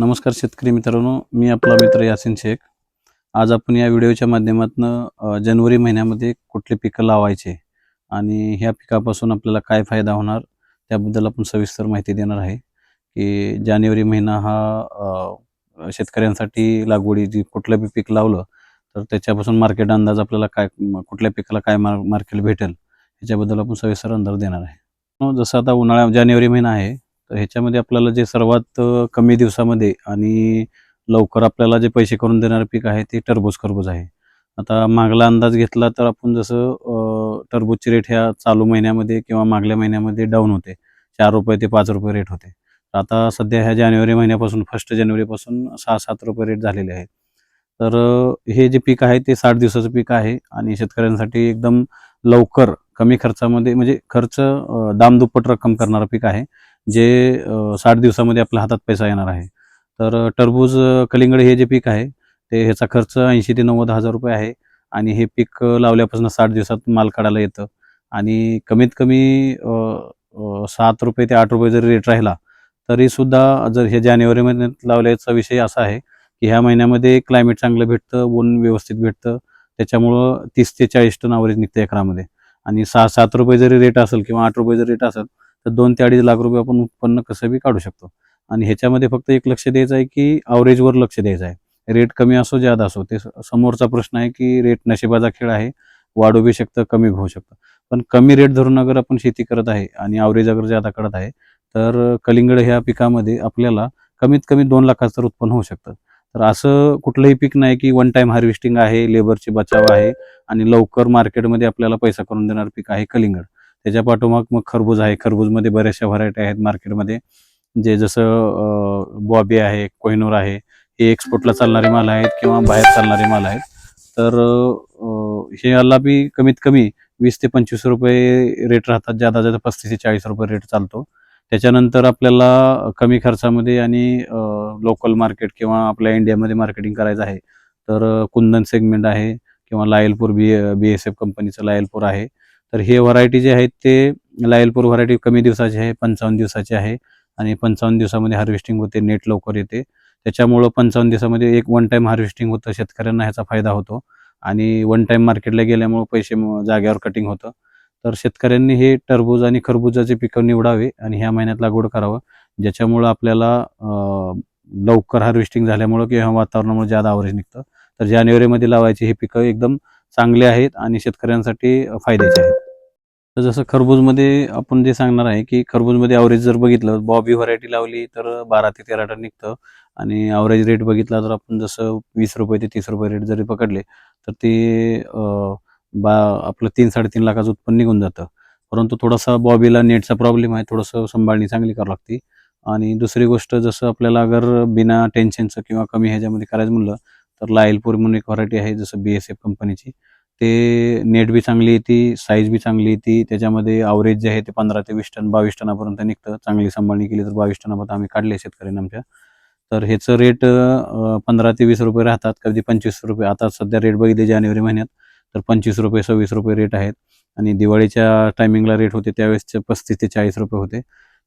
नमस्कार शेतकरी मित्रांनो मी आपला मित्र यासिन शेख. आज आपण या व्हिडिओच्या माध्यमातून जानेवारी महिन्यामध्ये कुठले पिकं लावायचे आणि ह्या पिकापासून आपल्याला काय फायदा होणार त्याबद्दल आपण सविस्तर माहिती देणार आहे की जानेवारी महिना हा शेतकऱ्यांसाठी लागवडी जी कुठलं बी पीक लावलं तर त्याच्यापासून मार्केट अंदाज आपल्याला काय कुठल्या पिकाला काय मार्केट भेटेल ह्याच्याबद्दल आपण सविस्तर अंदाज देणार आहे. जसं आता उन्हाळ्या जानेवारी महिना आहे तर ह्याच्यामध्ये आपल्याला जे सर्वात कमी दिवसामध्ये आणि लवकर आपल्याला जे पैसे करून देणारं पीक आहे ते टरबूज खरबूज आहे. आता मागला अंदाज घेतला तर आपण जसं टरबूजचे टरबूजची रेट ह्या चालू महिन्यामध्ये किंवा मागल्या महिन्यामध्ये डाऊन होते. चार रुपये ते पाच रुपये रेट होते. आता सध्या ह्या जानेवारी महिन्यापासून फर्स्ट जानेवारीपासून सहा सात रुपये रेट झालेले आहेत. तर हे जे पीक आहे ते साठ दिवसाचं पीक आहे आणि शेतकऱ्यांसाठी एकदम लवकर कमी खर्चामध्ये म्हणजे खर्च दाम दामदुप्पट रक्कम करणारं पीक आहे जे साठ दिवसामध्ये आपल्या हातात पैसा येणार आहे. तर टरबूज कलिंगड हे जे पीक आहे ते ह्याचा खर्च ऐंशी ते नव्वद हजार रुपये आहे आणि हे पीक लावल्यापासून साठ दिवसात माल काढायला येतं आणि कमीत कमी सात रुपये ते आठ रुपये जरी रेट राहिला तरी सुद्धा जर हे जानेवारी महिन्यात लावल्याचा विषय असा आहे की ह्या महिन्यामध्ये क्लायमेट चांगलं भेटतं ऊन व्यवस्थित भेटतं त्याच्यामुळं तीस ते चाळीस टन ॲव्हरेज निघतं एकरामध्ये. आणि सहा सात रुपये जरी रेट असेल किंवा आठ रुपये जरी रेट असेल तर दोन ते अडीच लाख रुपये आपण उत्पन्न कसं बी काढू शकतो. आणि ह्याच्यामध्ये फक्त एक लक्ष द्यायचं आहे की अवरेजवर लक्ष द्यायचं आहे. रेट कमी असो ज्यादा असो ते समोरचा प्रश्न आहे की रेट नशिबाचा खेळ आहे वाढू बी शकतं कमी होऊ शकतं. पण कमी रेट धरून अगर आपण शेती करत आहे आणि अवरेज अगर जादा करत आहे तर कलिंगड ह्या पिकामध्ये आपल्याला कमीत कमी दोन लाखाचं तर उत्पन्न होऊ शकतं. तर असं कुठलंही पीक नाही की वन टाइम हार्वेस्टिंग आहे लेबरची बचाव आहे आणि लवकर मार्केटमध्ये आपल्याला पैसा करून देणार पीक आहे कलिंगड. त्याच्या पाठोमाग मग खरबूज आहे. खरबूजमध्ये बऱ्याचशा व्हरायटी आहेत मार्केटमध्ये जे जसं बॉबी आहे कोहिनूर आहे हे एक्सपोर्टला चालणारे माल आहेत किंवा बाहेर चालणारे माल आहेत. तर हे याला बी कमीत कमी वीस ते पंचवीस रुपये रेट राहतात. ज्यादा जादा पस्तीस ते चाळीस रुपये रेट चालतो. त्याच्यानंतर आपल्याला कमी खर्चामध्ये आणि लोकल मार्केट किंवा आपल्या इंडियामध्ये मार्केटिंग करायचं आहे तर कुंदन सेगमेंट आहे किंवा लायलपूर बी बी एस एफ कंपनीचं लायलपूर आहे. तर हे व्हरायटी जे आहेत ते लायलपूर व्हरायटी कमी दिवसाची आहे पंचावन्न दिवसाची आहे आणि पंचावन्न दिवसामध्ये हार्वेस्टिंग होते नेट लवकर येते. त्याच्यामुळं पंचावन्न दिवसामध्ये एक वन टाईम हार्वेस्टिंग होतं शेतकऱ्यांना ह्याचा फायदा होतो. आणि वन टाईम मार्केटला गेल्यामुळं पैसे जाग्यावर कटिंग होतं. तर शेतकऱ्यांनी हे टरबूज आणि खरबुजाचे पिकं निवडावे आणि ह्या महिन्यात लागवड करावं. ज्याच्यामुळं आपल्याला लवकर हार्वेस्टिंग झाल्यामुळं किंवा वातावरणामुळे जादा आवरेज निघतं. तर जानेवारीमध्ये लावायची हे पिकं एकदम चांगले आहेत आणि शेतकऱ्यांसाठी फायद्याचे आहेत. तर जसं खरबूजमध्ये आपण जे सांगणार आहे की खरबूजमध्ये अवरेज जर बघितलं बॉबी व्हरायटी लावली तर बारा ते तेरा टन निघतं. आणि अवरेज रेट बघितला तर आपण जसं वीस रुपये ते तीस रुपये रेट जरी पकडले तर ते बा आपलं तीन साडेतीन लाखाचं उत्पन्न निघून जातं. परंतु थोडासा बॉबीला नेटचा प्रॉब्लेम आहे थोडंसं सांभाळणी चांगली करावं लागते. आणि दुसरी गोष्ट जसं आपल्याला अगर बिना टेन्शनचं किंवा कमी ह्याच्यामध्ये करायचं म्हणलं तर लायलपूर म्हणून एक व्हरायटी आहे जसं बी एस एफ कंपनीची. ते नेट बी चांगली येते साईज बी चांगली येते त्याच्यामध्ये अवरेज जे आहे ते पंधरा ते वीस टन बावीस टनापर्यंत निघतं. चांगली सांभाळणी केली तर बावीस टनापर्यंत आम्ही काढले शेतकऱ्यांना आमच्या. तर ह्याचं रेट पंधरा ते वीस रुपये राहतात कधी पंचवीस रुपये. आता सध्या रेट बघितले जानेवारी महिन्यात तर पंचवीस रुपये सव्वीस रुपये रेट आहेत. आणि दिवाळीच्या टायमिंगला रेट होते त्यावेळेसचे पस्तीस ते चाळीस रुपये होते.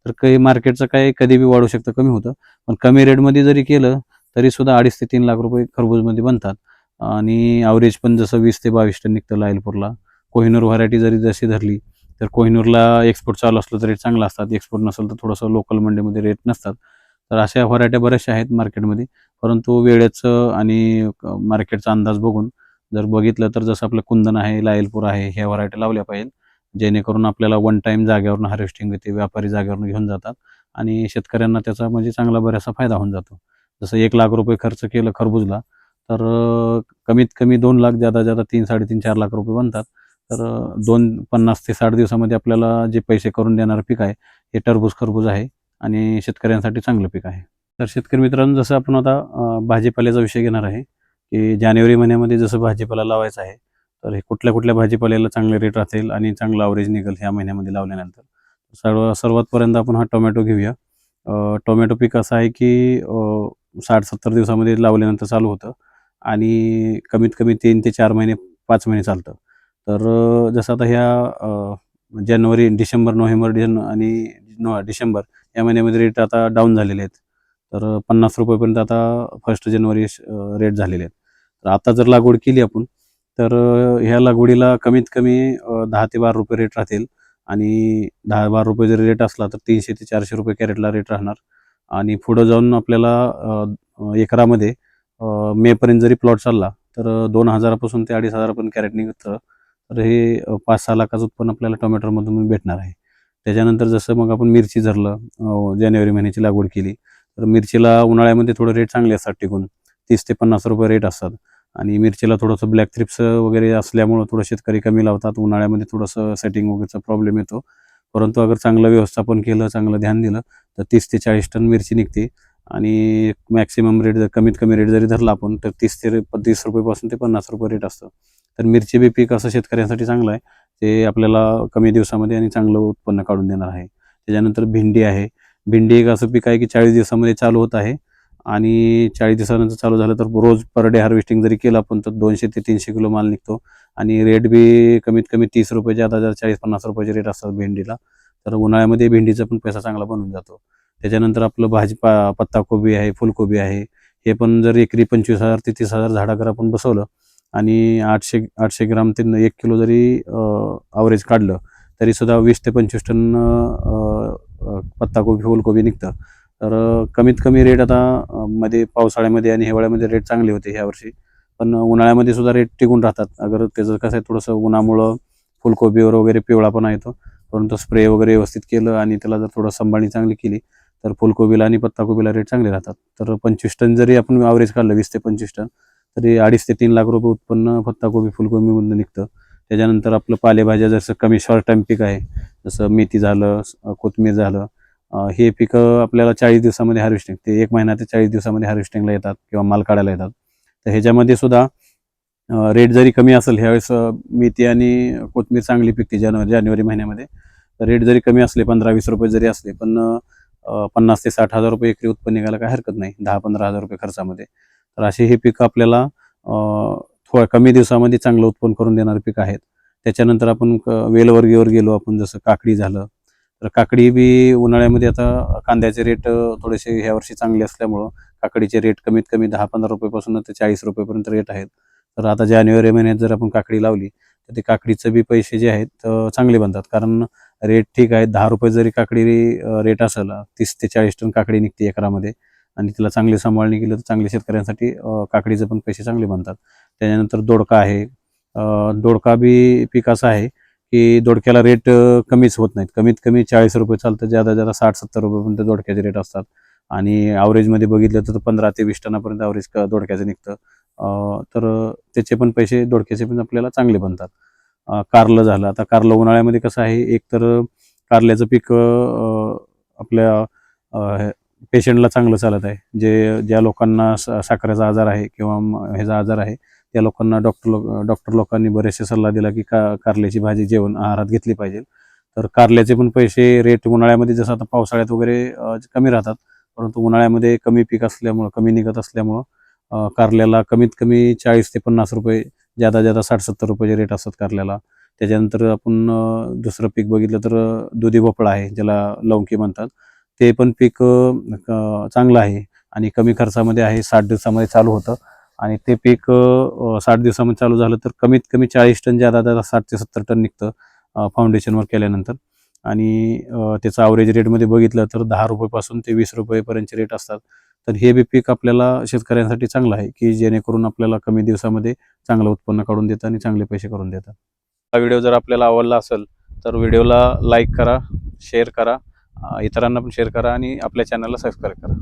तर काही मार्केटचं काय कधी बी वाढू शकतं कमी होतं. पण कमी रेटमध्ये जरी केलं तरी सुद्धा अडीच ते तीन लाख रुपये खरबूजमध्ये बनतात. आणि अवरेज पण जसं वीस ते बावीस टन निघतं लायलपूरला कोहिनूर व्हरायटी जरी जशी धरली तर कोहिनूरला एक्सपोर्ट चालू असलं तर रेट चांगला असतात. एक्सपोर्ट नसेल तर थोडंसं लोकल मंडीमध्ये रेट नसतात. तर अशा व्हरायट्या बऱ्याचशा आहेत मार्केटमध्ये परंतु वेळेचं आणि मार्केटचा अंदाज बघून जर बघितलं तर जसं आपलं कुंदन आहे लायलपूर आहे ह्या व्हरायटी लावल्या पाहिजे जेणेकरून आपल्याला वन टाईम जागेवरून हार्वेस्टिंग होते व्यापारी जागेवरून घेऊन जातात आणि शेतकऱ्यांना त्याचा म्हणजे चांगला बऱ्याचसा फायदा होऊन जातो. जसं एक लाख रुपये खर्च केलं खरबूजला तर कमीत कमी दोन लाख जादा जादा तीन साडेतीन चार लाख रुपये बनतात. तर दोन पन्नास ते साठ दिवसामध्ये आपल्याला जे पैसे करून देणारं पीक आहे हे टरबूज खरबूज आहे आणि शेतकऱ्यांसाठी चांगलं पीक आहे. तर शेतकरी मित्रांनो जसं आपण आता भाजीपाल्याचा विषय घेणार आहे की जानेवारी महिन्यामध्ये जसं भाजीपाला लावायचा आहे तर हे कुठल्या कुठल्या भाजीपाल्याला चांगले रेट राहतील आणि चांगलं अवरेज निघेल ह्या महिन्यामध्ये लावल्यानंतर. सर्व सर्वात पर्यंत आपण हा टोमॅटो घेऊया. टोमॅटो पीक असं आहे की साठ सत्तर दिवसामध्ये लावल्यानंतर चालू होतं आणि कमीत कमी तीन ते चार महिने पाच महिने चालतं. तर जसं आता ह्या जानेवारी डिसेंबर नोव्हेंबर डिसें आणि नो डिसेंबर या महिन्यामध्ये रेट आता डाऊन झालेले आहेत. तर पन्नास रुपयेपर्यंत आता फर्स्ट जानेवारी रेट झालेले आहेत. तर आता जर लागवड केली आपण तर ह्या लागवडीला कमीत कमी दहा ते बारा रुपये रेट राहतील. आणि दहा बारा रुपये जरी रेट असला तर तीनशे ते चारशे रुपये कॅरेटला रेट राहणार. आणि पुढं जाऊन आपल्याला एकरामध्ये मेपर्यंत जरी प्लॉट चालला तर दोन हजारापासून ते अडीच हजारापर्यंत कॅरेट निघतं. तर हे पाच सहा लाखाचं उत्पन्न आपल्याला टोमॅटोमधून भेटणार आहे. त्याच्यानंतर जसं मग आपण मिरची धरलं जानेवारी महिन्याची लागवड केली तर मिरचीला उन्हाळ्यामध्ये थोडं रेट चांगले असतात टिकून. तीस ते पन्नास रुपये रेट असतात. आणि मिरचीला थोडंसं ब्लॅक थ्रिप्स वगैरे असल्यामुळं थोडं शेतकरी कमी लावतात. उन्हाळ्यामध्ये थोडंसं सेटिंग वगैरेचा प्रॉब्लेम येतो. परंतु अगर चांगलं व्यवस्थापन केलं चांगलं ध्यान दिलं तर तीस ते चाळीस टन मिरची निघते. आणि मॅक्सिमम रेट जर कमीत कमी रेट जरी धरला आपण तर तीस ते तीस रुपयेपासून ते पन्नास रुपये रेट असतं. तर मिरची बी पीक असं शेतकऱ्यांसाठी चांगलं आहे. ते आपल्याला कमी दिवसामध्ये आणि चांगलं उत्पन्न काढून देणार आहे. त्याच्यानंतर भेंडी आहे. भेंडी एक असं पीक आहे की चाळीस दिवसामध्ये चालू होत आहे. आणि चाळीस दिवसानंतर चालू झालं तर रोज पर डे हार्वेस्टिंग जरी केलं आपण तर दोनशे ते तीनशे किलो माल निघतो. आणि रेट बी कमीत कमी तीस रुपयाचे आता जर चाळीस पन्नास रुपयाचे रेट असतात भेंडीला तर उन्हाळ्यामध्ये भेंडीचा पण पैसा चांगला बनून जातो. त्याच्यानंतर आपलं भाजी पा पत्ताकोबी आहे फुलकोबी आहे हे पण जर एकरी पंचवीस हजार ते तीस हजार झाडाकर आपण बसवलं आणि आठशे आठशे ग्राम ते एक किलो जरी ॲव्हरेज काढलं तरीसुद्धा वीस ते पंचवीस टन पत्ताकोबी फुलकोबी निघतं. तर कमीत कमी रेट आता मध्ये पावसाळ्यामध्ये आणि हिवाळ्यामध्ये रेट चांगले होते ह्या वर्षी. पण उन्हाळ्यामध्ये सुद्धा रेट टिकून राहतात. अगर त्याचं कसं आहे थोडंसं उन्हामुळं फुलकोबीवर वगैरे पिवळापणा येतो परंतु स्प्रे वगैरे व्यवस्थित केलं आणि त्याला जर थोडं सांभाळणी चांगली केली तर फुलकोबीला आणि पत्ताकोबीला रेट चांगले राहतात. तर पंचवीस टन जरी आपण ॲव्हरेज काढलं वीस ते पंचवीस टन तरी अडीच ते तीन लाख रुपये उत्पन्न पत्ताकोबी फुलकोबीमधून निघतं. त्याच्यानंतर आपलं पालेभाज्या जसं कमी शॉर्ट टाईम पीक आहे जसं मेथी झालं कोथमीर झालं हे पिकं आपल्याला चाळीस दिवसामध्ये हार्वेस्टिंग ते एक महिना ते चाळीस दिवसामध्ये हार्वेस्टिंगला येतात किंवा माल काढायला येतात. तर ह्याच्यामध्ये सुद्धा रेट जरी कमी असेल ह्यावेळेस मेथी आणि कोथिंबीर चांगली पिकते जानेवारी जानेवारी महिन्यामध्ये. तर रेट जरी कमी असले पंधरा वीस रुपये जरी असले पण पन्नास ते साठ हजार रुपये एकरी उत्पन्न निघायला काही हरकत नाही दहा पंधरा हजार रुपये खर्चामध्ये. तर असे हे पिकं आपल्याला थोडं थोड्या कमी दिवसामध्ये चांगलं उत्पन्न करून देणारे पिकं आहेत. त्याच्यानंतर आपण क- वेलवर्गीवर गेलो आपण जसं काकडी झालं तर काकडी बी उन्हाळ्यामध्ये आता कांद्याचे रेट थोडेसे ह्या वर्षी चांगले असल्यामुळं काकडीचे रेट कमीत कमी दहा पंधरा रुपयेपासून ते चाळीस रुपयेपर्यंत रेट आहेत. तर आता जानेवारी महिन्यात जर आपण काकडी लावली तर ते काकडीचं बी पैसे जे आहेत चांगले बनतात. कारण रेट ठीक आहे दहा रुपये जरी काकडी रेट असेल तीस ते चाळीस टन काकडी निघते एकरामध्ये आणि तिला चांगली सांभाळणी केली तर चांगल्या शेतकऱ्यांसाठी काकडीचं काकडीचे पण पैसे चांगले बनतात. त्याच्यानंतर दोडका आहे. दोडका बी पीक असं आहे की दोडक्याला रेट कमीच होत नाहीत. कमीत कमी चाळीस रुपये चालतं ज्यादा ज्यादा साठ सत्तर रुपयेपर्यंत दोडक्याचे रेट असतात. आणि ॲव्हरेजमध्ये बघितलं तर पंधरा ते वीस टनापर्यंत ॲव्हरेज दोडक्याचं निघतं. तर त्याचे पण पैसे दोडक्याचे पण आपल्याला चांगले बनतात. कारलं झालं. आता कारलं उन्हाळ्यामध्ये कसं आहे एक तर कारल्याचं पीक आपल्या पेशंटला चांगलं चालत आहे. जे ज्या लोकांना सा- साखरेचा आजार आहे किंवा ह्याचा आजार आहे त्या लोकांना डॉक्टर लोक डॉक्टर लोकांनी बरेचसे सल्ला दिला की का कारल्याची भाजी जेवण आहारात घेतली पाहिजे. तर कारल्याचे पण पैसे रेट उन्हाळ्यामध्ये जसं आता पावसाळ्यात वगैरे कमी राहतात. परंतु उन्हाळ्यामध्ये कमी पीक असल्यामुळं कमी निघत असल्यामुळं कारल्याला कमीत कमी चाळीस ते पन्नास रुपये ज्यादा ज्यादा साठ सत्तर रुपयाचे रेट असतात कारल्याला. त्याच्यानंतर आपण दुसरं पीक बघितलं तर दुधी भोपळा आहे ज्याला लवंकी म्हणतात. ते पण पीक चांगलं आहे आणि कमी खर्चामध्ये आहे साठ दिवसामध्ये चालू होतं. आणि ते पीक साठ दिवसामध्ये चालू झालं तर कमीत कमी चाळीस टन ज्यादा ज्यादा साठ ते सत्तर टन निघतं फाउंडेशनवर केल्यानंतर. आणि त्याचा त्याचं ॲव्हरेज रेटमध्ये बघितलं तर दहा रुपयेपासून ते वीस रुपयेपर्यंतचे रेट असतात. तर हे बी पीक आपल्याला शेतकऱ्यांसाठी चांगलं आहे की जेणेकरून आपल्याला कमी दिवसामध्ये चांगलं उत्पन्न काढून देतं आणि चांगले पैसे करून देतात. हा व्हिडिओ जर आपल्याला आवडला असेल तर व्हिडिओला लाईक करा शेअर करा इतरांना पण शेअर करा आणि आपल्या चॅनलला सबस्क्राईब करा.